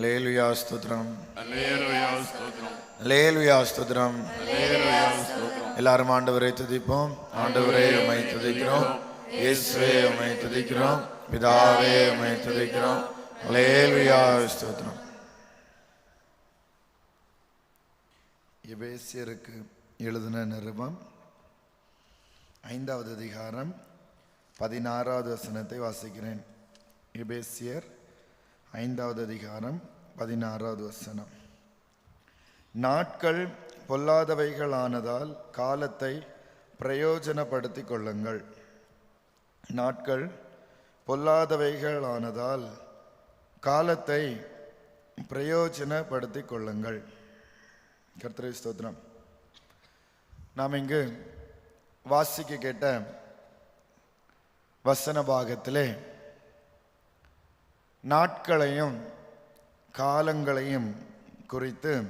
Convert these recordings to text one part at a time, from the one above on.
லேலுயா ஸ்தோத்திரம் அல்லேலூயா ஸ்தோத்திரம் லேலுயா ஸ்தோத்திரம் அல்லேலூயா ஸ்தோத்திரம் எல்லாரும் ஆண்டவரை துதிப்போம். ஆண்டவரே உமை துதிக்கிறோம். இயேசுவே உமை துதிக்கிறோம். பிதாவே உமை துதிக்கிறோம். லேலுயா ஸ்தோத்திரம் எபேசியருக்கு எழுதின நிருபம் ஐந்தாவது அதிகாரம் பதினாறாவது வசனத்தை வாசிக்கிறேன். எபேசியர் ஐந்தாவது அதிகாரம் பதினாறாவது வசனம். நாட்கள் பொல்லாதவைகளானதால் காலத்தை பிரயோஜனப்படுத்திக் கொள்ளுங்கள். நாட்கள் பொல்லாதவைகளானதால் காலத்தை பிரயோஜனப்படுத்திக் கொள்ளுங்கள். கர்த்தரை ஸ்தோத்திரம். நாம் இங்கு வாசிக்க கேட்ட வசன பாகத்திலே நாட்களையும் காலங்களையும் குறித்து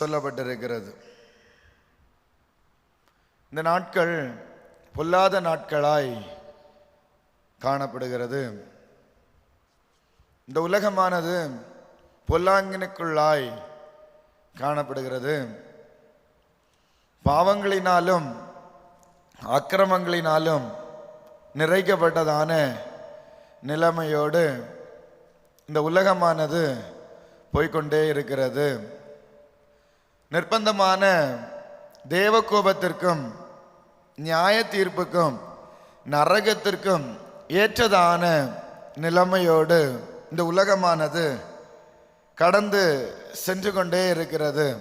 சொல்லப்பட்டிருக்கிறது. இந்த நாட்கள் பொல்லாத நாட்களாய் காணப்படுகிறது. இந்த உலகமானது பொல்லாங்கினுக்குள்ளாய் காணப்படுகிறது. பாவங்களினாலும் அக்கிரமங்களினாலும் நிறைக்கப்பட்டதான நிலைமையோடு இந்த உலகமானது போய்க்கொண்டே இருக்கிறது. நிர்பந்தமான தேவகோபத்திற்கும் நியாய தீர்ப்புக்கும் நரகத்திற்கும் ஏற்றதான நிலைமையோடு இந்த உலகமானது கடந்து சென்று கொண்டே இருக்கிறது.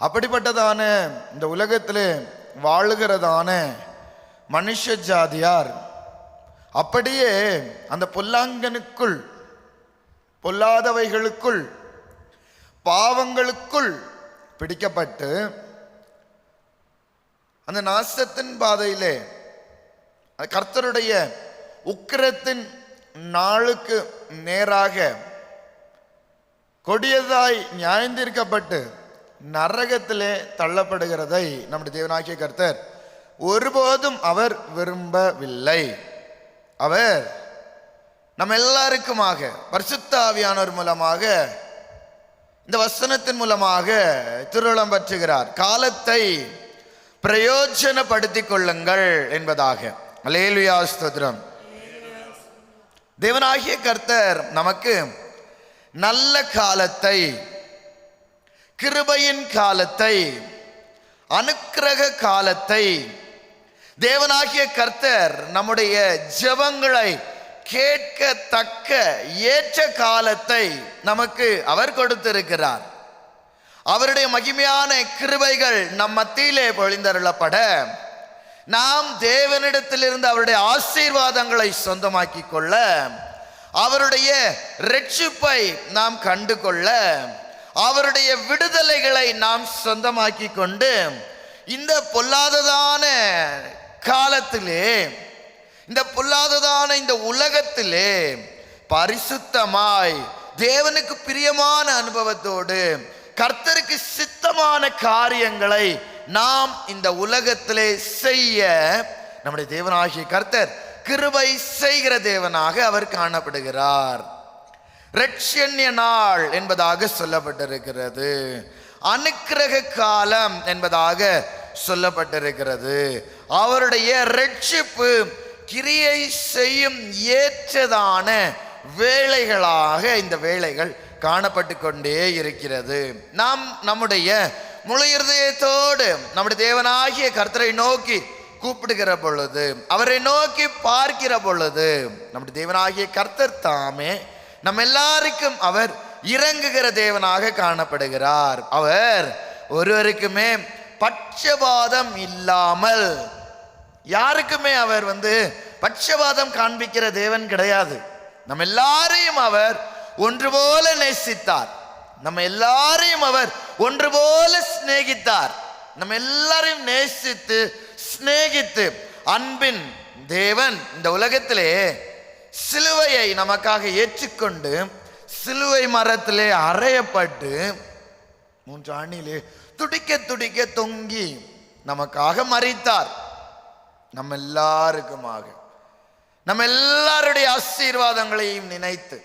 அப்படிப்பட்டதான இந்த உலகத்திலே வாழுகிறதான மனுஷ ஜாதியார் அப்படியே அந்த பொல்லாங்கனுக்குள் பொல்லாதவைகளுக்குள் பாவங்களுக்குள் பிடிக்கப்பட்டு அந்த நாசத்தின் பாதையிலே அந்த கர்த்தருடைய உக்கிரத்தின் நாளுக்கு நேராக கொடியதாய் நியாயந்திருக்கப்பட்டு நரகத்திலே தள்ளப்படுகிறதை நம்முடைய தேவனாகிய கர்த்தர் ஒருபோதும் அவர் விரும்பவில்லை. அவர் நம்ம எல்லாருக்குமாக பரிசுத்தாவியானவர் மூலமாக இந்த வசனத்தின் மூலமாக திருவிழம் பற்றுகிறார். காலத்தை பிரயோஜனப்படுத்திக் கொள்ளுங்கள் என்பதாக. அலேலுயா ஸ்தோத்திரம். தேவனாகிய கர்த்தர் நமக்கு நல்ல காலத்தை கிருபையின் காலத்தை அனுக்கிரக காலத்தை தேவனாகிய கர்த்தர் நம்முடைய ஜெபங்களை கேட்கத்தக்க ஏற்ற காலத்தை நமக்கு அவர் கொடுத்திருக்கிறார். அவருடைய மகிமையான கிருபைகள் நம் மத்தியிலே பொழிந்தருளப்பட நாம் தேவனிடத்திலிருந்து அவருடைய ஆசீர்வாதங்களை சொந்தமாக்கி கொள்ள அவருடைய ரட்சிப்பை நாம் கண்டு கொள்ள அவருடைய விடுதலைகளை நாம் சொந்தமாக்கி கொண்டு இந்த பொல்லாததான காலத்திலே இந்த பொல்லாததான இந்த உலகத்திலே பரிசுத்தமாய் தேவனுக்கு பிரியமான அனுபவத்தோடு கர்த்தருக்கு சித்தமான காரியங்களை நாம் இந்த உலகத்திலே செய்ய நம்முடைய தேவனாகிய கர்த்தர் கிருபை செய்கிற தேவனாக அவர் காணப்படுகிறார். ரட்சண்ய நாள் என்பதாக சொல்லப்பட்டிருக்கிறது. அனுக்கிரக காலம் என்பதாக சொல்லப்பட்டிருக்கிறது. அவருடைய ரட்சிப்பு கிரியை செய்யும் ஏற்றதான வேலைகளாக இந்த வேலைகள் காணப்பட்டு கொண்டே இருக்கிறது. நாம் நம்முடைய முழு இருதயத்தோடு நம்முடைய தேவனாகிய கர்த்தரை நோக்கி கூப்பிடுகிற பொழுது அவரை நோக்கி பார்க்கிற பொழுது நம்முடைய தேவனாகிய கர்த்தர் தாமே நம்ம எல்லாருக்கும் அவர் இறங்குகிற தேவனாக காணப்படுகிறார். அவர் ஒருவருக்குமே பட்சபாதம் இல்லாமல். யாருக்குமே அவர் வந்து பட்சபாதம் காண்பிக்கிற தேவன் கிடையாது. நம்ம எல்லாரையும் அவர் ஒன்று போல நேசித்தார். நம்ம எல்லாரையும் அவர் ஒன்று போல சிநேகித்தார். நம்ம எல்லாரையும் நேசித்து சிநேகித்து அன்பின் தேவன் இந்த உலகத்திலே சிலுவையை நமக்காக ஏற்றுக்கொண்டு சிலுவை மரத்திலே அறையப்பட்டு மூன்று ஆண்டிலே துடிக்க துடிக்க தொங்கி நமக்காக மறித்தார் நம்ம எல்லாருக்குமாக நம்ம எல்லாருடைய ஆசீர்வாதங்களையும் நினைத்து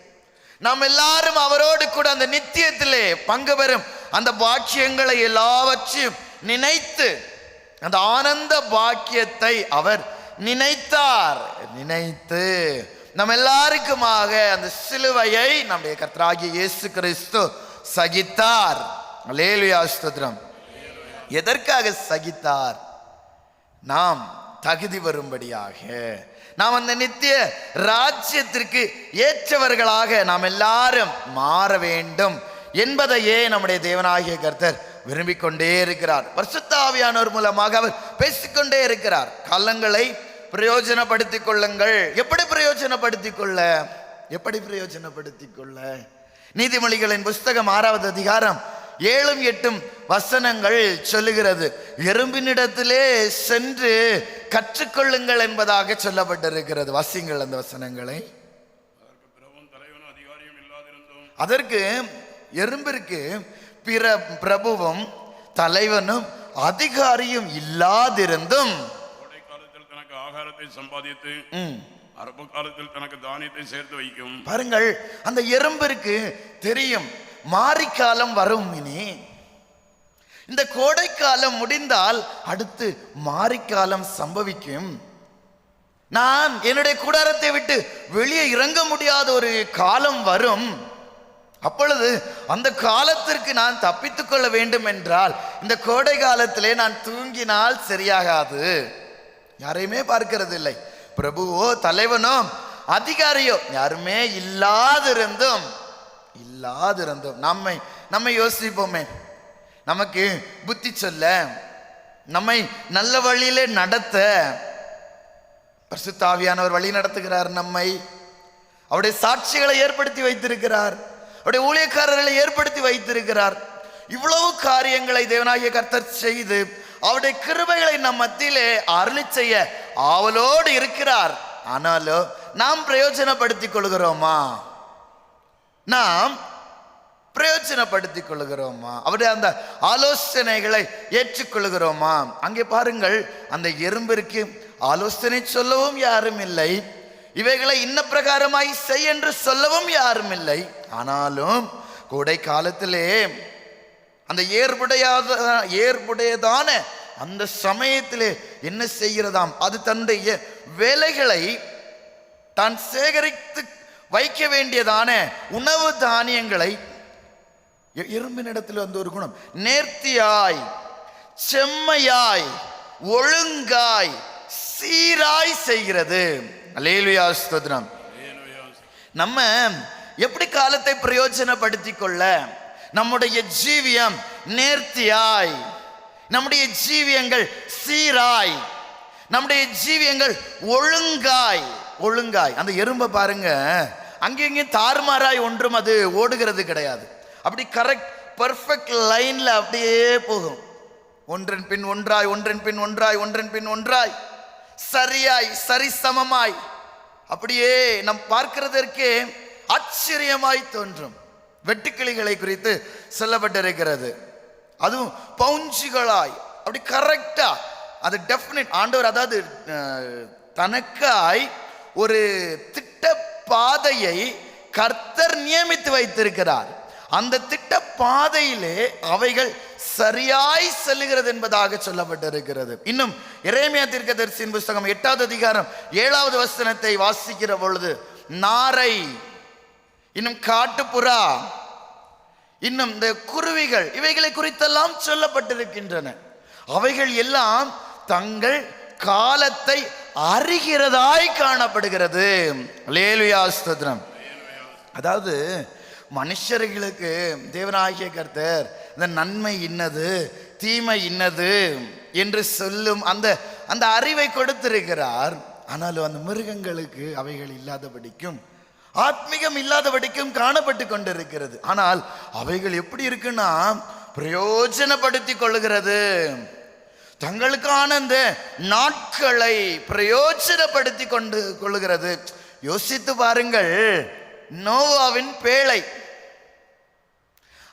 நாம் எல்லாரும் அவரோடு கூட அந்த நித்தியத்திலே பங்கு பெறும் அந்த பாக்கியங்களை எல்லாவற்றையும் நினைத்து அந்த ஆனந்த பாக்கியத்தை அவர் நினைத்தார். நினைத்து நம்ம எல்லாருக்குமாக அந்த சிலுவையை நம்முடைய கர்த்தராகிய இயேசு கிறிஸ்து சகித்தார். லேலுயா ஸ்தோத்திரம். எதற்காக சகித்தார்? நாம் தகுதி வரும்படியாக. நாம் அந்த நித்திய ராஜ்யத்திற்கு ஏற்றவர்களாக நாம் எல்லாரும் மாற வேண்டும் என்பதையே நம்முடைய தேவனாகிய கர்த்தர் விரும்பிக் கொண்டே இருக்கிறார். வருஷத்தாவியானோர் மூலமாக அவர் பேசிக்கொண்டே இருக்கிறார். கலங்களை பிரயோஜனப்படுத்திக் கொள்ளுங்கள். எப்படி பிரயோஜனப்படுத்திக் கொள்ள? எப்படி பிரயோஜனப்படுத்திக் கொள்ள? நீதிமொழிகளின் புஸ்தகம் ஆறாவது அதிகாரம் ஏழும் எட்டும் வசனங்கள் சொல்லுகிறது. எறும்பினிடத்திலே சென்று கற்றுக்கொள்ளுங்கள் என்பதாக சொல்லப்பட்டிருக்கிறது. வாசிங்கள் அந்த வசனங்களை. அதற்கு பிறவும் தலைவனும் அதிகாரியும் இல்லாதிருந்தும் அதற்கு எறும்பிற்கு பிற பிரபுவும் தலைவனும் அதிகாரியும் இல்லாதிருந்தும் தனக்கு ஆகாரத்தை சம்பாதித்து அரபு காலத்தில் தனக்கு தானியத்தை சேர்த்து வைக்கும். பாருங்கள் அந்த எறும்பிற்கு தெரியும். மாரிக்காலம் வரும் இனி. இந்த கோடைக்காலம் முடிந்தால் அடுத்து மாரிக்காலம் சம்பவிக்கும். நான் என்னுடைய கூடாரத்தை விட்டு வெளியே இறங்க முடியாத ஒரு காலம் வரும். அப்பொழுது அந்த காலத்திற்கு நான் தப்பித்துக் கொள்ள வேண்டும் என்றால் இந்த கோடை காலத்திலே நான் தூங்கினால் சரியாகாது. யாரையுமே பார்க்கிறது இல்லை. பிரபுவோ தலைவனோ அதிகாரியோ யாருமே இல்லாதிருந்தும் இல்லாதிருந்தும் நம்மை நம்மை யோசிப்போமே. நமக்கு புத்தி சொல்ல நம்மை நல்ல வழியிலே நடத்த பரிசுத்தாவியானவர் வழி நடத்துகிறார் நம்மை. அவருடைய சாட்சிகளை ஏற்படுத்தி வைத்திருக்கிறார். அவருடைய ஊழியக்காரர்களை ஏற்படுத்தி வைத்திருக்கிறார். இவ்வளவு காரியங்களை தேவனாகிய கர்த்தர் செய்து அவருடைய கிருபைகளை நம் மத்தியிலே அருளி செய்ய ஆவலோடு இருக்கிறார். ஆனாலும் நாம் பிரயோஜனப்படுத்திக் கொள்கிறோமா? நாம் பிரயோஜனப்படுத்திக் கொள்கிறோமா அவருடைய அந்த ஆலோசனைகளை ஏற்றுக்கொள்கிறோமா? அங்கே பாருங்கள் அந்த எறும்பிற்கு ஆலோசனை சொல்லவும் யாரும் இல்லை. இவைகளை இன்ன பிரகாரமாய் செய் என்று சொல்லவும் யாரும் இல்லை. ஆனாலும் கோடை காலத்திலே அந்த ஏற்புடையாத ஏற்புடையதான அந்த சமயத்திலே என்ன செய்கிறதாம்? அது தன்னுடைய வேலைகளை தான் சேகரித்து வைக்க வேண்டியதான உணவு தானியங்களை எ- இடத்துல வந்து ஒரு குணம். நேர்த்தியாய் செம்மையாய் ஒழுங்காய் சீராய் செய்கிறது. அலேலுயா நம்ம எப்படி காலத்தை பிரயோஜனப்படுத்திக் கொள்ள நம்முடைய ஜீவியம் நேர்த்தியாய் நம்முடைய ஜீவியங்கள் சீராய் நம்முடைய ஜீவியங்கள் ஒழுங்காய் ஒழுங்காய். அந்த எறும்பை பாருங்க அங்கேயும் தாறுமாறாய் ஒன்றும் அது ஓடுகிறது கிடையாது. அப்படி கரெக்ட் பர்ஃபெக்ட் லைனில் அப்படியே போகும். ஒன்றன் பின் ஒன்றாய் ஒன்றன் பின் ஒன்றாய் ஒன்றன் பின் ஒன்றாய். சரியாய் சரிசமமாய். அப்படியே நம் பார்க்கிறதற்கே ஆச்சரியமாய் தோன்றும். வெட்டுக்கிளிகளை குறித்து சொல்லப்பட்டிருக்கிறது. அதுவும் பவுஞ்சுகளாய். அப்படி கரெக்டா அது டெஃபினட் ஆண்டவர் அதாவது தனக்காய் ஒரு திட்ட பாதையை கர்த்தர் நியமித்து வைத்திருக்கிறார். அந்த திட்ட பாதையிலே அவைகள் சரியாய் செல்லுகிறது என்பதாக சொல்லப்பட்டிருக்கிறது. இன்னும் இறைமையா தீர்க்கதரிசியின் புஸ்தகம் எட்டாவது அதிகாரம் ஏழாவது வசனத்தை வாசிக்கிற பொழுது நாரை இன்னும் காட்டுப்புறா இன்னும் இந்த குருவிகள் இவைகளை குறித்தெல்லாம் சொல்லப்பட்டிருக்கின்றன. அவைகள் எல்லாம் தங்கள் காலத்தை அறிகிறதாய் காணப்படுகிறது. லேலுயா ஸ்தோத்திரம். அதாவது மனுஷர்களுக்கு தேவனாகிய கர்த்தர் இந்த நன்மை இன்னது தீமை இன்னது என்று சொல்லும் அந்த அந்த அறிவை கொடுத்திருக்கிறார். ஆனாலும் அந்த மிருகங்களுக்கு அவைகள் இல்லாதபடிக்கும் ஆத்மீகம் இல்லாதபடிக்கும் காணப்பட்டு கொண்டிருக்கிறது. ஆனால் அவைகள் எப்படி இருக்குன்னா பிரயோஜனப்படுத்தி கொள்கிறது தங்களுக்கான இந்த நாட்களை பிரயோஜனப்படுத்தி கொண்டு கொள்கிறது. யோசித்து பாருங்கள் நோவாவின் பேழை.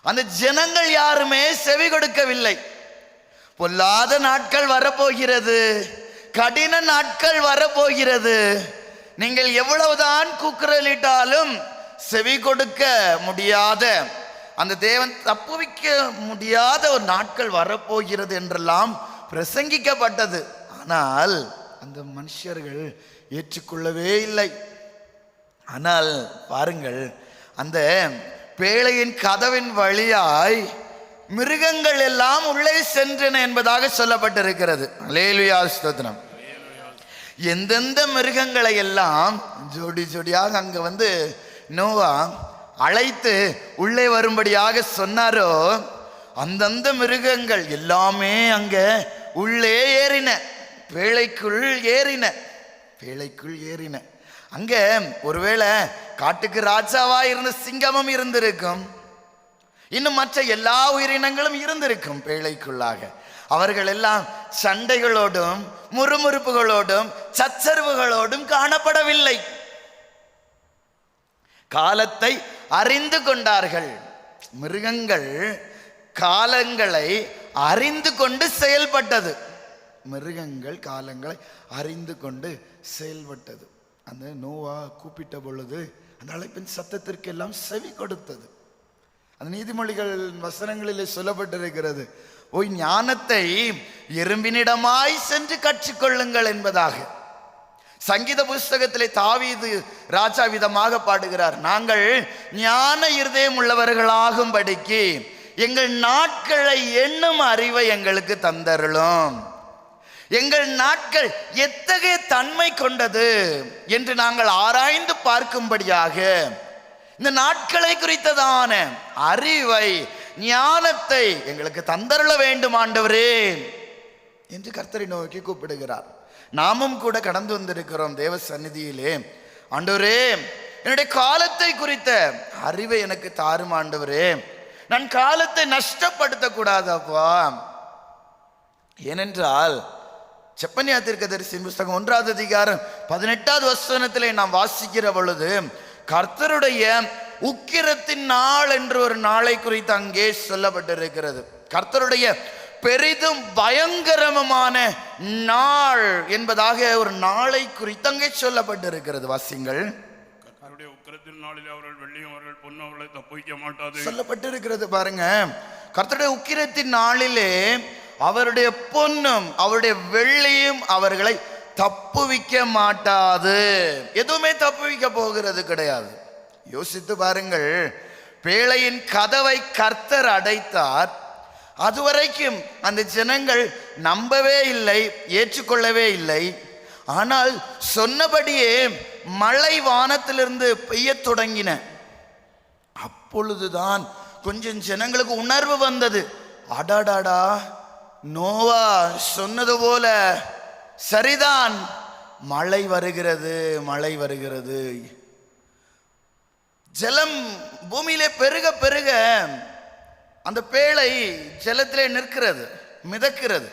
அந்த ஜனங்கள் யாருமே செவி கொடுக்கவில்லை. பொல்லாத நாட்கள் வரப்போகிறது. கடின நாட்கள் வரப்போகிறது. நீங்கள் எவ்வளவுதான் கூக்குரலிட்டாலும் செவி கொடுக்க முடியாத அந்த தேவன் தப்புவிக்க முடியாத ஒரு நாட்கள் வரப்போகிறது என்றெல்லாம் பிரசங்கிக்கப்பட்டது. ஆனால் அந்த மனுஷர்கள் ஏற்றுக்கொள்ளவே இல்லை. ஆனால் பாருங்கள் அந்த பேழையின் கதவின் வழியாய் மிருகங்கள் எல்லாம் உள்ளே சென்றன என்பதாக சொல்லப்பட்டிருக்கிறது. லேலுயா ஸ்தோத்திரம். எந்தெந்த மிருகங்களை எல்லாம் ஜோடி ஜோடியாக அங்கே வந்து நோவா அழைத்து உள்ளே வரும்படியாக சொன்னாரோ அந்தந்த மிருகங்கள் எல்லாமே அங்கே உள்ளே ஏறின. பேழைக்குள் ஏறின. பேழைக்குள் ஏறின. அங்க ஒருவேளை காட்டுக்கு ராஜாவா இருந்த சிங்கமும் இருந்திருக்கும். இன்னும் மற்ற எல்லா உயிரினங்களும் இருந்திருக்கும் பேழைக்குள்ளாக அவர்கள் எல்லாம் சண்டைகளோடும் முறுமுறுப்புகளோடும் சச்சரவுகளோடும் காணப்படவில்லை. காலத்தை அறிந்து கொண்டார்கள். மிருகங்கள் காலங்களை அறிந்து கொண்டு செயல்பட்டது. மிருகங்கள் காலங்களை அறிந்து கொண்டு செயல்பட்டது. அந்த நோவா கூப்பிட்ட பொழுது அந்த அழைப்பின் சத்தத்திற்கு எல்லாம் செவி கொடுத்தது. அந்த நீதிமொழிகள் வசனங்களிலே சொல்லப்பட்டிருக்கிறது. ஓய் ஞானத்தை எறும்பினிடமாய் சென்று கற்றுக்கொள்ளுங்கள் என்பதாக. சங்கீத புஸ்தகத்திலே தாவீது ராஜா விதமாக பாடுகிறார். நாங்கள் ஞான இருதயம் உள்ளவர்களாகும்படிக்கு எங்கள் நாட்களை எண்ணும் அறிவை எங்களுக்கு தந்தருளும். எங்கள் நாட்கள் எத்தகைய தன்மை கொண்டது என்று நாங்கள் ஆராய்ந்து பார்க்கும்படியாக இந்த நாட்களை குறித்ததான அறிவை ஞானத்தை எங்களுக்கு தந்தருள வேண்டும் ஆண்டவரே என்று கர்த்தரை நோக்கி கூப்பிடுகிறார். நாமும் கூட கடந்து வந்திருக்கிறோம் தேவ சந்நிதியிலே. ஆண்டவரே என்னுடைய காலத்தை குறித்த அறிவை எனக்கு தாரும் ஆண்டவரே. நான் காலத்தை நஷ்டப்படுத்தக்கூடாதப்பா ஏனென்றால் செப்பனியா தீர்க்கதரிசி புஸ்தகம் ஒன்றாவது அதிகாரம் பதினெட்டாவது வசனத்திலே நாம் வாசிக்கிற பொழுது கர்த்தருடைய உக்கிரத்தின் நாள் என்று ஒரு நாளை குறித்து அங்கே சொல்லப்பட்டிருக்கிறது. கர்த்தருடைய பெரிதும் பயங்கரமான நாள் என்பதாக ஒரு நாளை குறித்து அங்கே சொல்லப்பட்டிருக்கிறது. வாசிங்கள் சொல்லப்பட்டிருக்கிறது பாருங்க. கர்த்தருடைய உக்கிரத்தின் நாளிலே அவருடைய பொன்னும் அவருடைய வெள்ளியும் அவர்களை தப்புவிக்க மாட்டாது. எதுவுமே தப்புவிக்க போகிறது கிடையாது. யோசித்து பாருங்கள் பேழையின் கதவை கர்த்தர் அடைத்தார். அதுவரைக்கும் அந்த ஜனங்கள் நம்பவே இல்லை ஏற்றுக்கொள்ளவே இல்லை. ஆனால் சொன்னபடியே மழை வானத்திலிருந்து பெய்யத் தொடங்கின. அப்பொழுதுதான் கொஞ்சம் ஜனங்களுக்கு உணர்வு வந்தது. அடாடாடா நோவா சொன்னது போல சரிதான் மழை வருகிறது மழை வருகிறது. ஜலம் பூமியிலே பெருக பெருக அந்த பேழை ஜலத்திலே நிற்கிறது மிதக்கிறது.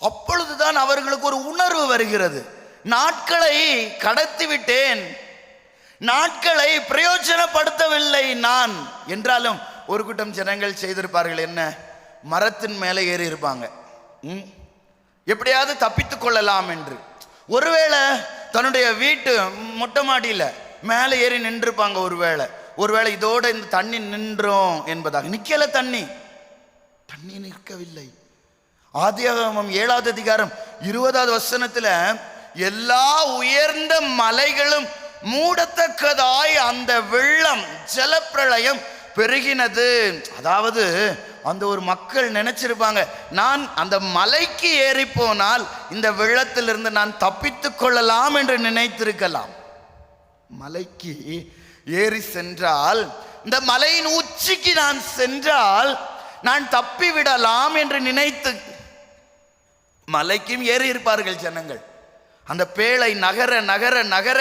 அப்பொழுதுதான் அவர்களுக்கு ஒரு உணர்வு வருகிறது. நாட்களை கடத்தி விட்டேன். நாட்களை பிரயோஜனப்படுத்தவில்லை நான். என்றாலும் ஒரு கூட்டம் ஜனங்கள் செய்திருப்பார்கள் என்ன? மரத்தின் மேலே ஏறி இருப்பாங்க. ம்? எப்படியாவது தப்பித்து கொள்ளலாம் என்று. ஒருவேளை தன்னுடைய வீட்டு மொட்டை மாடியில் மேலே ஏறி நின்றுப்பாங்க ஒருவேளை. ஒருவேளை இதோட இந்த தண்ணி நின்றோம் என்பதாக. நிற்கல தண்ணி. தண்ணி நிற்கவில்லை. ஆதியாகமம் ஏழாவது அதிகாரம் இருபதாவது வசனத்தில் எல்லா உயர்ந்த மலைகளும் மூடத்தக்கதாய் அந்த வெள்ளம் ஜலப்பிரளயம் பெருகினது. அதாவது அந்த ஒரு மக்கள் நினைச்சிருப்பாங்க நான் அந்த மலைக்கு ஏறி போனால் இந்த வெள்ளத்திலிருந்து நான் தப்பித்துக் கொள்ளலாம் என்று நினைத்திருக்கலாம். மலைக்கு ஏறி சென்றால் இந்த மலையின் உச்சிக்கு நான் சென்றால் நான் தப்பி விடலாம் என்று நினைத்து மலைக்கும் ஏறி இருப்பார்கள் ஜனங்கள். அந்த பேழை நகர நகர நகர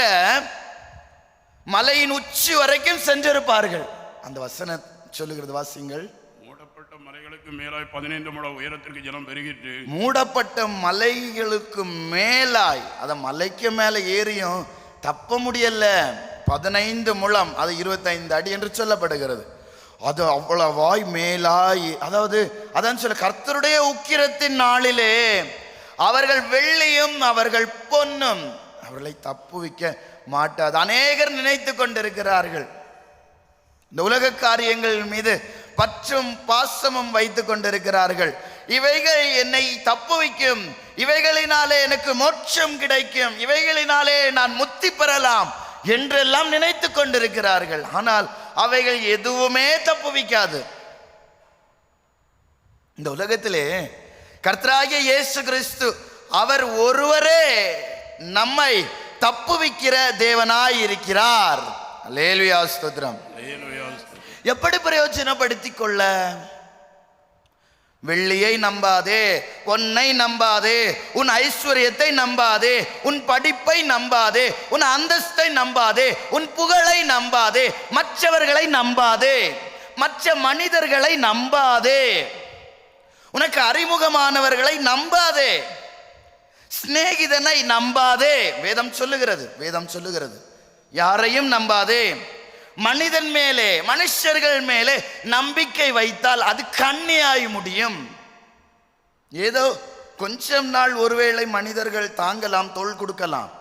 மலையின் உச்சி வரைக்கும் சென்றிருப்பார்கள். அந்த வசன சொல்லுகிறது வாசிங்கள் மலைகளுக்கு மேலாய் பதினைந்து முழ உயரத்திற்கு ஜனம் பெருகிட்டு மூடப்பட்ட மலைகளுக்கு மேலாய் அத மலைக்கு மேல ஏறியும் தப்ப முடியல. பதினைந்து முழம் அது இருபத்தைந்து அடி என்று சொல்லப்படுகிறது. அது அவ்வளவாய் மேலாய் அதாவது அதான் சொல்ல கர்த்தருடைய உக்கிரத்தின் நாளிலே அவர்கள் வெள்ளியும் அவர்கள் பொன்னும் அவர்களை தப்புவிக்க மாட்டாது. அநேகர் நினைத்து கொண்டிருக்கிறார்கள். இந்த உலக காரியங்கள் மீது பற்றும் பாசமும் வைத்து கொண்டிருக்கிறார்கள். இவைகள் என்னை தப்புவிக்கும் இவைகளினாலே எனக்கு மோட்சம் கிடைக்கும். இவைகளினாலே நான் முத்தி பெறலாம் என்றெல்லாம் நினைத்து கொண்டிருக்கிறார்கள். ஆனால் அவைகள் எதுவுமே தப்புவிக்காது இந்த உலகத்திலே கர்த்தராகிய இயேசு கிறிஸ்து அவர் ஒருவரே நம்மை தப்புவிக்கிற தேவனாய் இருக்கிறார். லேலுயா ஸ்தோத்ரம் எப்படி பிரயோஜனப்படுத்திக் கொள்ள வெள்ளியை நம்பாதே பொன்னை நம்பாதே உன் ஐஸ்வர்யத்தை நம்பாதே உன் படிப்பை நம்பாதே உன் அந்தஸ்தை நம்பாதே உன் புகழை நம்பாதே மற்றவர்களை நம்பாதே மற்ற மனிதர்களை நம்பாதே உனக்கு அறிமுகமானவர்களை நம்பாதே சிநேகிதனை நம்பாதே. வேதம் சொல்லுகிறது வேதம் சொல்லுகிறது. யாரையும் நம்பாதே. மனிதன் மேலே மனுஷர்கள் மேலே நம்பிக்கை வைத்தால் அது கண்ணியாய் முடியும். ஏதோ கொஞ்சம் நாள் ஒருவேளை மனிதர்கள் தாங்கலாம் தோள் கொடுக்கலாம்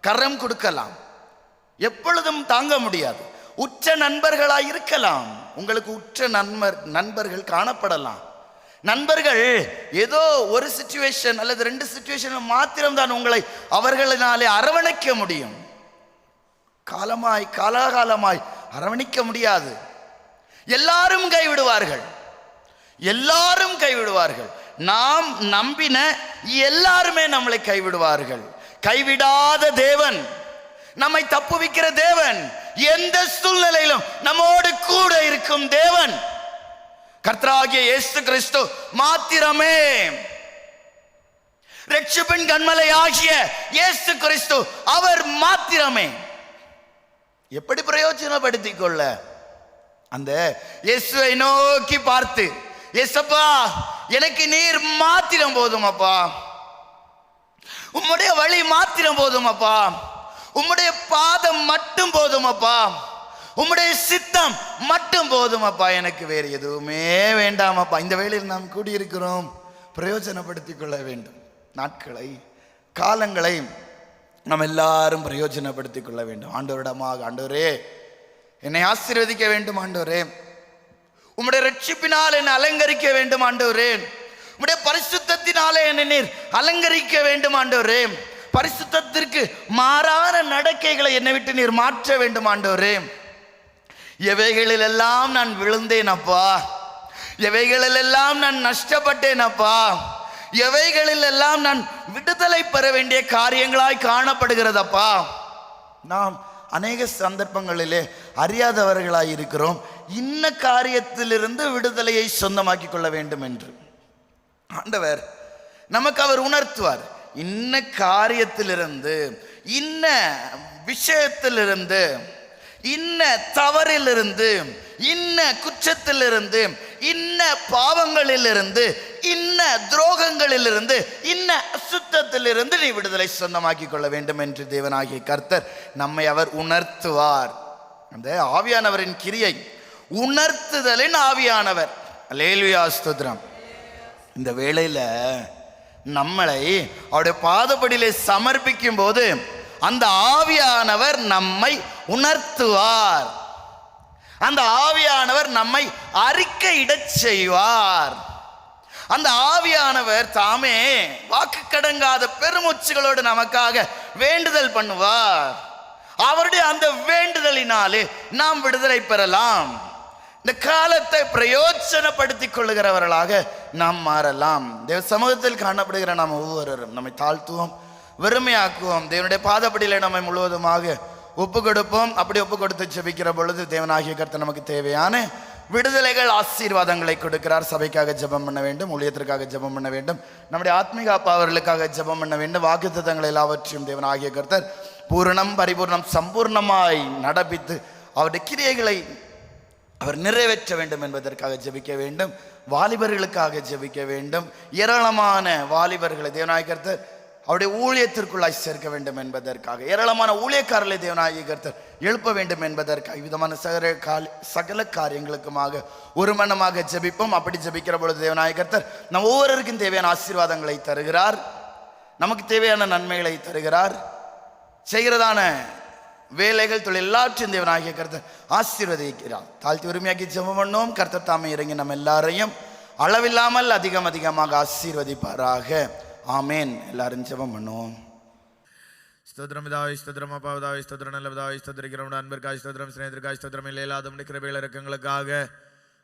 கரம் கொடுக்கலாம். எப்பொழுதும் தாங்க முடியாது. உற்ற நண்பர்களாய் இருக்கலாம். உங்களுக்கு உற்ற நண்பர் நண்பர்கள் காணப்படலாம். நண்பர்கள் ஏதோ ஒரு சுச்சுவேஷன் அல்லது ரெண்டு சுச்சுவேஷன் மாத்திரம்தான் உங்களை அவர்களினாலே அரவணைக்க முடியும். காலமாய் காலாகாலமாய் அரவணிக்க முடியாது. எல்லாரும் கைவிடுவார்கள். எல்லாரும் கைவிடுவார்கள். நாம் நம்பின எல்லாருமே நம்மளை கைவிடுவார்கள். கைவிடாத தேவன் நம்மை தப்புவிக்கிற தேவன் எந்த சூழ்நிலையிலும் நம்மோடு கூட இருக்கும் தேவன். கர்த்தராகிய இயேசு கிறிஸ்து மாத்திரமே. ரட்சிப்பின் கண்மலை ஆகிய இயேசு கிறிஸ்து அவர் மாத்திரமே. எப்படி பிரயோஜனப்படுத்திக் கொள்ள அந்த இயேசுவை நோக்கி பார்த்து எஸ்அப்பா எனக்கு நீர் மாத்திரம் போதும் அப்பா உம்முடைய வழி மாத்திரம் போதும் அப்பா உம்முடைய பாதம் மட்டும் போதும் அப்பா உம்முடைய சித்தம் மட்டும் போதும் அப்பா எனக்கு வேறு எதுவுமே வேண்டாம் அப்பா இந்த வேளையில் நாம் கூடியிருக்கிறோம். பிரயோஜனப்படுத்திக் கொள்ள வேண்டும். நாட்களை காலங்களை நம்ம எல்லாரும் பிரயோஜனப்படுத்திக் கொள்ள வேண்டும். ஆண்டவரிடமாக ஆண்டவரே என்னை ஆசீர்வதிக்க வேண்டும் ஆண்டவரே. உம்முடைய ரட்சிப்பினால் என்னை அலங்கரிக்க வேண்டும் ஆண்டவரே. உம்முடைய பரிசுத்தத்தினாலே என்னை நீர் அலங்கரிக்க வேண்டும் ஆண்டவரே. பரிசுத்தத்திற்கு மாறான நடக்கைகளை என்னை விட்டு நீர் மாற்ற வேண்டும் ஆண்டவரே. எவைகளிலெல்லாம் நான் விழுந்தேன் அப்பா? எவைகளிலெல்லாம் நான் நஷ்டப்பட்டேன் அப்பா? எவைகளிலெல்லாம் நான் விடுதலை பெற வேண்டிய காரியங்களாய் காணப்படுகிறதப்பா? நாம் அநேக சந்தர்ப்பங்களிலே அறியாதவர்களாய் இருக்கிறோம். இன்ன காரியத்திலிருந்து விடுதலையை சொந்தமாக்கி கொள்ள வேண்டும் என்று. ஆண்டவர் நமக்கு அவர் உணர்த்துவார். இன்ன காரியத்திலிருந்து இன்ன விஷயத்திலிருந்து இன்ன தவறிலிருந்து இன்ன குற்றத்திலிருந்து இன்ன பாவங்களிலிருந்து இன்ன துரோகங்களிலிருந்து இன்ன அசுத்தத்திலிருந்து நீ விடுதலை சொந்தமாக்கி கொள்ள வேண்டும் என்று தேவனாகிய கர்த்தர் நம்மை அவர் உணர்த்துவார். அந்த ஆவியானவரின் கிரியை உணர்த்துதலின் ஆவியானவர். லேலுயா ஸ்தோத்திரம். இந்த வேளையில் நம்மளை அவருடைய பாதப்படியிலே சமர்ப்பிக்கும் போது அந்த ஆவியானவர் நம்மை உணர்த்துவார். அந்த ஆவியானவர் நம்மை அறிக்கையிடச் செய்வார். அந்த ஆவியானவர் தாமே வாக்கு கடங்காத பெருமூச்சுகளோடு நமக்காக வேண்டுதல் பண்ணுவார். அவருடைய அந்த வேண்டுதலினாலே நாம் விடுதலை பெறலாம். இந்த காலத்தை பிரயோஜனப்படுத்திக் கொள்ளுகிறவர்களாக நாம் மாறலாம். தேவ சமூகத்தில் காணப்படுகிற நாம் ஒவ்வொருவரும் நம்மை தாழ்த்துவோம். வெறுமையாக்குவோம். தேவனுடைய பாதப்படியில் நம்மை முழுவதுமாக ஒப்பு கொடுப்போம் அப்படி ஒப்பு கொடுத்து ஜெபிக்கிற பொழுது தேவனாகிய கருத்து நமக்கு தேவையான விடுதலைகள் ஆசீர்வாதங்களை கொடுக்கிறார். சபைக்காக ஜெபம் பண்ண வேண்டும் ஊழியத்திற்காக ஜெபம் பண்ண வேண்டும் நம்முடைய ஆத்மீக அப்பா அவர்களுக்காக ஜெபம் பண்ண வேண்டும். வாக்குத்தத்தங்கள் எல்லாவற்றையும் நாகிய கருத்தர் பூரணம் பரிபூர்ணம் சம்பூர்ணமாய் நடப்பித்து அவருடைய கிரியைகளை அவர் நிறைவேற்ற வேண்டும் என்பதற்காக ஜெபிக்க வேண்டும். வாலிபர்களுக்காக ஜெபிக்க வேண்டும். ஏராளமான வாலிபர்களை தேவநாயகர்த்தர் அவருடைய ஊழியத்திற்குள்ளாய் சேர்க்க வேண்டும் என்பதற்காக. ஏராளமான ஊழியக்காரர்களை தேவநாயகர்த்தர் எழுப்ப வேண்டும் என்பதற்காக. விதமான சகல கால் சகல காரியங்களுக்குமாக ஒரு மனமாக ஜெபிப்போம். அப்படி ஜபிக்கிற பொழுது தேவநாயகர்த்தர் நம் ஒவ்வொருவருக்கும் தேவையான ஆசீர்வாதங்களை தருகிறார். நமக்கு தேவையான நன்மைகளை தருகிறார். செய்கிறதான வேலைகள் தொழில் எல்லாற்றையும் தேவனாகிய கர்த்தர் ஆசீர்வதிக்கிறார். தாழ்த்தி உரிமையாக்கி ஜெபம் பண்ணோம் கர்த்தர் தாமே இறங்கி நம்ம எல்லாரையும் அளவில்லாமல் அதிகம் அதிகமாக ஆசீர்வதிப்பாராக. ஆமேன். எல்லாரும் ஜெபம் பண்ணுவோம். ஸ்தோத்திரம் பிதாவே ஸ்தோத்திரம் அப்பா பிதாவே ஸ்தோத்திரம் நல்ல பிதாவே ஸ்தோத்திரிக்கிறோம் அன்பிற்காய் ஸ்தோத்திரம் சிநேகத்திற்காய் ஸ்தோத்திரம் இல்லாத கிருபையில் இருக்கங்களுக்காக.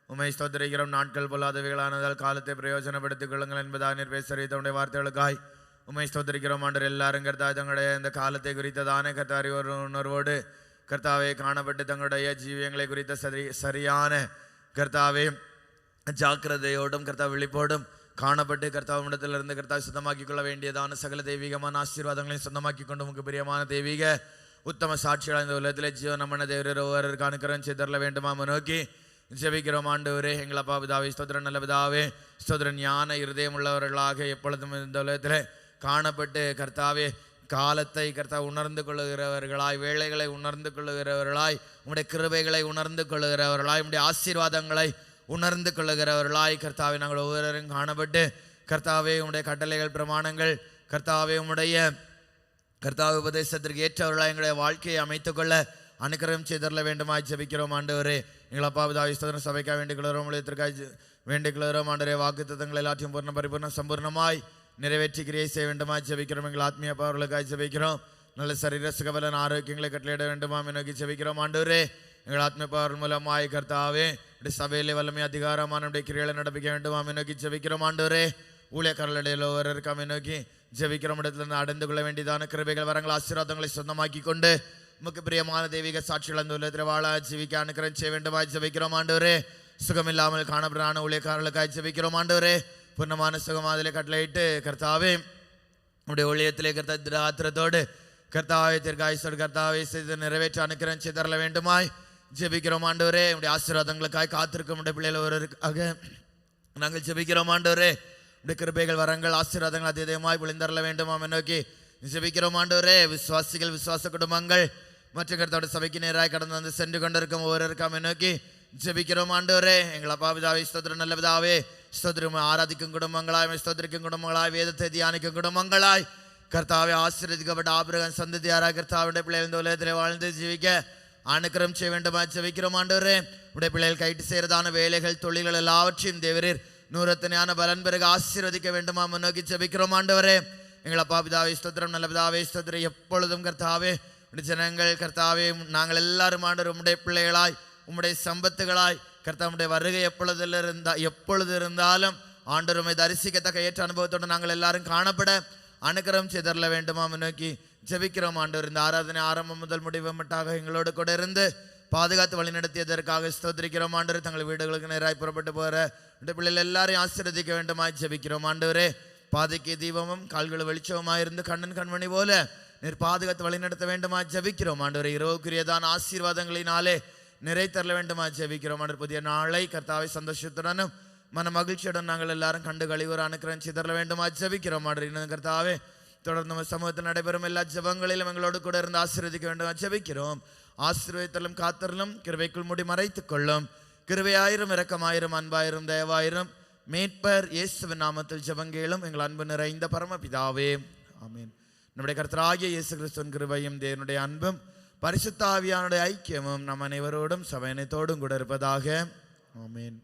உமை ஸ்தோத்திரிக்கிறோம். நாட்கள் பொல்லாதவைகளானதால் காலத்தை பிரயோஜனப்படுத்திக் கொள்ளுங்கள் என்பதாக நீர் பேசறிய தம்முடைய வார்த்தைகளுக்காய். உமை ஸ்தோத்திரிக்கிறோம். ஆண்டர் எல்லாரும் கர்த்தா தங்களுடைய இந்த காலத்தை குறித்ததான கர்த்தாரி ஒரு உணர்வோடு கர்த்தாவை காணப்பட்டு தங்களுடைய ஜீவியங்களை குறித்த சரி சரியான கர்த்தாவை ஜாக்கிரதையோடும் கர்த்தா விழிப்போடும் காணப்பட்டு கர்த்தாவிடத்திலிருந்து கர்த்தா சுத்தமாக்கிக் கொள்ள வேண்டியதான சகல தெய்வீகமான ஆசீர்வாதங்களையும் சொந்தமாக்கி கொண்டு உமக்கு பிரியமான தெய்வீக உத்தம சாட்சிகள் இந்த உலகத்திலே ஜீவனமான தேவரர் ஒவ்வொருவருக்கு அனுக்கிறம் செய்தரல வேண்டுமாம நோக்கி ஜெபிக்கிறோம் ஆண்டவரே. எங்கள் அப்பா பிதாவே ஸ்தோத்திரம் நல்ல பிதாவே ஸ்தோத்திரம் ஞான இருதயம் உள்ளவர்களாக எப்பொழுதும் இந்த உலகத்தில் காணப்பட்டு கர்த்தாவே காலத்தை கர்த்தா உணர்ந்து கொள்ளுகிறவர்களாய் வேலைகளை உணர்ந்து கொள்ளுகிறவர்களாய் உங்களுடைய கிருபைகளை உணர்ந்து கொள்ளுகிறவர்களாய் உங்களுடைய ஆசீர்வாதங்களை உணர்ந்து கொள்ளுகிறவர்களாய் கர்த்தாவை நாங்கள் ஒவ்வொருவரும் காணப்பட்டு கர்த்தாவே உடைய கட்டளைகள் பிரமாணங்கள் கர்த்தாவே உடைய கர்த்தாവ് உபதேசத்திற்கு ஏற்றவர்களாக எங்களுடைய வாழ்க்கையை அமைத்துக்கொள்ள அனுக்கிரகம் செய்தரல வேண்டுமாய் ஜபிக்கிறோம் ஆண்டவரே. எங்கள் அப்பா பிதாவை ஸ்தோத்திரம் சபைக்காக வேண்டிக் கொள்கிறோம் உலகத்திற்காய் வேண்டிக் கொள்கிறோம் ஆண்டவரே. வாக்கு தத்தங்கள் எல்லாத்தையும் பூர்ண பரிபூர்ண சம்பூர்ணமாய் நிறைவேற்றி கிரியை செய்ய வேண்டுமாய் ஜபிக்கிறோம். எங்கள் ஆத்மீய அவர்களுக்காய் ஜபிக்கிறோம். நல்ல சரீர சுகபலன் ஆரோக்கியங்களை கட்டளையிட வேண்டுமாம் நோக்கி ஜபிக்கிறோம் ஆண்டவரே. எங்கள் ஆத்மீய பவர் மூலமாய் கர்த்தாவே சபையிலே வல்லமை அதிகாரமான நம்முடைய கிரிகளை நடப்பிக்க வேண்டுமாம் நோக்கி ஜபிக்கிறோம். ஆண்டவரே ஊழியக்காரர்களிடையில் ஒவ்வொருவருக்காமே நோக்கி ஜபிக்கிறோம். இடத்திலிருந்து அடைந்து கொள்ள வேண்டியதான கிருபைகள் வரங்கள் ஆசீர்வாதங்களை சொந்தமாக்கி கொண்டு உமக்கு பிரியமான தெய்வீக சாட்சிகள் அந்த உள்ளத்தில் வாழ ஜீவிக்க அனுக்கிரம் செய்ய வேண்டுமாய் ஜபிக்கிறோம். ஆண்டவரே சுகமில்லாமல் காணப்படான ஊழியக்காரர்களுக்காக ஜபிக்கிறோம். ஆண்டவரே புண்ணமான சுகம் அதிலே கட்டளையிட்டு கர்த்தாவே உடைய ஊழியத்திலே கர்த்தா திராத்திரத்தோடு கர்த்தாவை தீர்க்காயுசோடு கர்த்தாவை செய்து நிறைவேற்ற அனுக்கிரம் செய்தரல வேண்டுமாய். ஜெபிக்கிறோம் ஆண்டவரே. உடைய ஆசீர்வாதங்களுக்காய் காத்திருக்கும் உடைய பிள்ளைகள் ஒருவருக்காக நாங்கள் ஜெபிக்கிறோம் ஆண்டவரே. உடைய கிருபைகள் வரங்கள் ஆசீர்வாதங்கள் அதிதயமாய் விழுந்தரல வேண்டுமாம் நோக்கி ஜெபிக்கிறோம் ஆண்டவரே. விசுவாசிகள் விசுவாச குடும்பங்கள் மற்ற கருத்தோட சபைக்கு நேராக கடந்து வந்து சென்று கொண்டிருக்கும் ஒவ்வொருக்காம நோக்கி ஜெபிக்கிறோம் ஆண்டவரே. எங்கள் அப்பா பிதாவே ஸ்தோத்திரம் நல்ல பிதாவே. ஸ்தோத்திரம் ஆராதிக்கும் குடும்பங்களாய் ஸ்தோத்திரிக்கும் குடும்பங்களாய் வேதத்தை தியானிக்கும் குடும்பங்களாய். கர்த்தாவை ஆசீர்வதிக்கப்பட்ட ஆபிரகம் சந்ததியாராக கர்த்தாவுடைய பிள்ளைகள் இந்த உலகத்தில் வாழ்ந்து ஜீவிக்க அனுக்கிரம் செய்ய வேண்டுமா? ஜெபிக்கிறோம் ஆண்டவரே. உடைய பிள்ளைகள் கைட்டு செய்கிறதான வேலைகள் தொழில்கள் எல்லாவற்றையும் தேவரீர் நூறத்தனையான பலன் பிறகு ஆசீர்வதிக்க வேண்டுமா? முன்னோக்கி செபிக்கிறோம் ஆண்டவரே. எங்கள் அப்பா பிதாவே ஸ்தோத்திரம். நல்ல பிதாவே ஸ்தோத்திரம். எப்பொழுதும் கர்த்தாவே ஜனங்கள் கர்த்தாவே நாங்கள் எல்லாரும் ஆண்டவர் உம்முடைய பிள்ளைகளாய் உம்முடைய சம்பத்துகளாய் கர்த்தாவுடைய வருகை எப்பொழுதில் இருந்தா எப்பொழுது இருந்தாலும் ஆண்டவர் தரிசிக்கத்தக்க ஏற்ற அனுபவத்தோடு நாங்கள் எல்லாரும் காணப்பட அனுக்கிரம் செய்தரல வேண்டுமா? நோக்கி ஜெபிக்கிறோம் ஆண்டவர். இந்த ஆராதனை ஆரம்பம் முதல் முடிவு மட்டாக எங்களோடு கூட இருந்து பாதுகாத்து வழிநடத்தியதற்காக ஸ்தோத்திரிக்கிறோம் ஆண்டவர். தங்கள் வீடுகளுக்கு நேராக புறப்பட்டு போகிற இந்த பிள்ளைகள் எல்லாரையும் ஆசீர்வதிக்க வேண்டுமாய் ஜெபிக்கிறோம் ஆண்டவரே. பாதைக்கு தீபமும் கால்கள் வெளிச்சமுமாய் இருந்து கண்ணன் கண்மணி போல நீர் பாதுகாத்து வழிநடத்த வேண்டுமா ஜெபிக்கிறோம் ஆண்டவரே. இரவுக்குரியதான ஆசீர்வாதங்களினாலே நிறைத்தரல வேண்டுமா ஜெபிக்கிறோம் ஆண்டவர். புதிய நாளை கர்த்தாவை சந்தோஷத்துடனும் மன மகிழ்ச்சியுடன் நாங்கள் எல்லாரும் கண்டு கழிவுற அனுக்கிறம் சிதறல வேண்டுமா ஜெபிக்கிறோம் ஆண்டவர். இன்னும் கர்த்தாவே தொடர்ந்து நம்ம சமூகத்தில் நடைபெறும் எல்லா ஜபங்களிலும் எங்களோடு கூட இருந்து ஆசீர்வதிக்க வேண்டும். ஜபிக்கிறோம். ஆசீர்வதித்தலும் காத்தரலும் கிருவைக்குள் முடி மறைத்துக் கொள்ளும். கிருபையாயிரம் இரக்கமாயிரம் அன்பாயிரம் தயவாயிரம் மேட்பர் இயேசுவின் நாமத்தில் ஜெபங்கேளும் எங்கள் அன்பு நிறைந்த பரமபிதாவே. ஆமீன். நம்முடைய கர்த்தராகிய இயேசு கிறிஸ்துவின் கிருபையும் தேவனுடைய அன்பும் பரிசுத்தாவியானுடைய ஐக்கியமும் நம் அனைவரோடும் சபையனைத்தோடும் கூட இருப்பதாக. ஆமீன்.